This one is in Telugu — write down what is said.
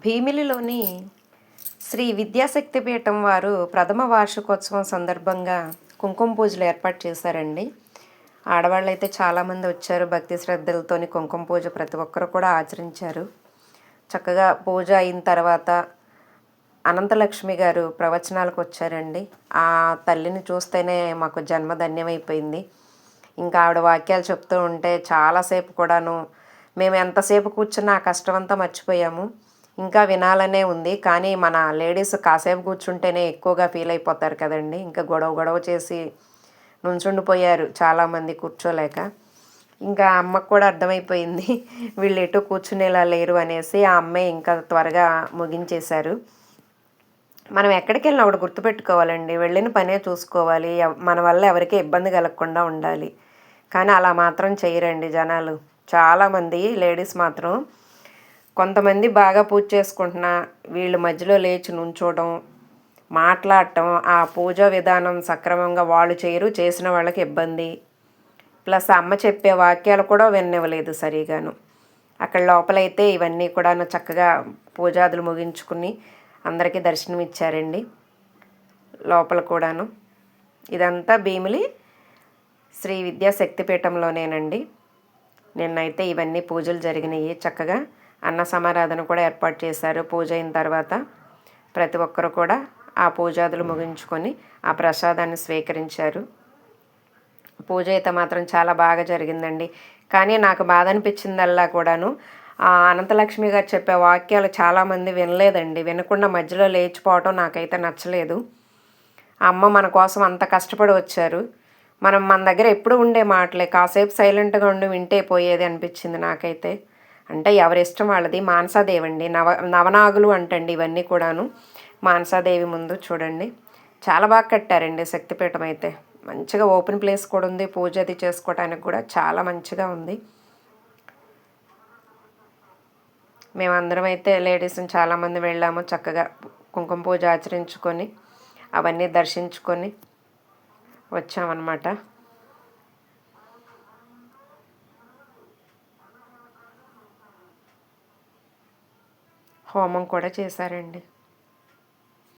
భీమిలిలోని శ్రీ విద్యాశక్తి పీఠం వారు ప్రథమ వార్షికోత్సవం సందర్భంగా కుంకుమ పూజలు ఏర్పాటు చేశారండి. ఆడవాళ్ళు అయితే చాలామంది వచ్చారు భక్తి శ్రద్ధలతోని కుంకుమ పూజ ప్రతి ఒక్కరు కూడా ఆచరించారు. చక్కగా పూజ అయిన తర్వాత అనంతలక్ష్మి గారు ప్రవచనాలకు వచ్చారండి. ఆ తల్లిని చూస్తేనే మాకు జన్మ ధన్యమైపోయింది ఇంకా ఆవిడ వాక్యాలు చెప్తూ ఉంటే చాలాసేపు కూడాను మేము ఎంతసేపు కూర్చున్నా ఆ కష్టం అంతా మర్చిపోయాము. ఇంకా వినాలనే ఉంది. కానీ మన లేడీస్ కాసేపు కూర్చుంటేనే ఎక్కువగా ఫీల్ అయిపోతారు కదండి. ఇంకా గొడవ గొడవ చేసి నుంచుండిపోయారు చాలామంది కూర్చోలేక. ఇంకా అమ్మకు కూడా అర్థమైపోయింది. వీళ్ళు ఎటు కూర్చునేలా లేరు అనేసి ఆ అమ్మాయి ఇంకా త్వరగా ముగించేశారు. మనం ఎక్కడికి వెళ్ళినా ఒకటి గుర్తుపెట్టుకోవాలండి. వెళ్ళిన పనే చూసుకోవాలి. మన వల్ల ఎవరికీ ఇబ్బంది కలగకుండా ఉండాలి. కానీ అలా మాత్రం చేయరండి జనాలు. చాలామంది లేడీస్ మాత్రం కొంతమంది బాగా పూజ చేసుకుంటున్నా వీళ్ళ మధ్యలో లేచి నుంచోవడం మాట్లాడటం ఆ పూజా విధానం సక్రమంగా వాళ్ళు చేయరు చేసిన వాళ్ళకి ఇబ్బంది. ప్లస్ అమ్మ చెప్పే వాక్యాలు కూడా వినివ్వలేదు సరిగాను. అక్కడ లోపలైతే ఇవన్నీ కూడా చక్కగా పూజాదులు ముగించుకుని అందరికీ దర్శనం ఇచ్చారండి. లోపల కూడాను. ఇదంతా భీమిలి శ్రీ విద్యా శక్తిపీఠంలోనేనండి నిన్నైతే ఇవన్నీ పూజలు జరిగినాయి చక్కగా. అన్న సమారాధన కూడా ఏర్పాటు చేశారు. పూజ అయిన తర్వాత ప్రతి ఒక్కరు కూడా ఆ పూజాదులు ముగించుకొని ఆ ప్రసాదాన్ని స్వీకరించారు. పూజ అయితే మాత్రం చాలా బాగా జరిగిందండి. కానీ నాకు బాధ అనిపించిందల్లా కూడాను ఆ అనంతలక్ష్మి గారు చెప్పే వాక్యాలు చాలామంది వినలేదండి. వినకుండా మధ్యలో లేచిపోవటం నాకైతే నచ్చలేదు. అమ్మ మన కోసం అంత కష్టపడి వచ్చారు. మనం మన దగ్గర ఎప్పుడు ఉండే మాటలే. కాసేపు సైలెంట్గా ఉండి వింటే పోయేది అనిపించింది నాకైతే. అంటే ఎవరి ఇష్టం వాళ్ళది? మానసాదేవి అండి నవ నవనాగులు అంటండి ఇవన్నీ కూడాను. మానసాదేవి ముందు చూడండి. చాలా బాగా కట్టారండి శక్తిపీఠం అయితే. మంచిగా ఓపెన్ ప్లేస్ కూడా ఉంది. పూజ అది చేసుకోవడానికి కూడా చాలా మంచిగా ఉంది. మేమందరం అయితే లేడీస్ని చాలామంది వెళ్ళాము చక్కగా కుంకుమ పూజ ఆచరించుకొని అవన్నీ దర్శించుకొని వచ్చామన్నమాట. హోమం కూడా చేశారండి.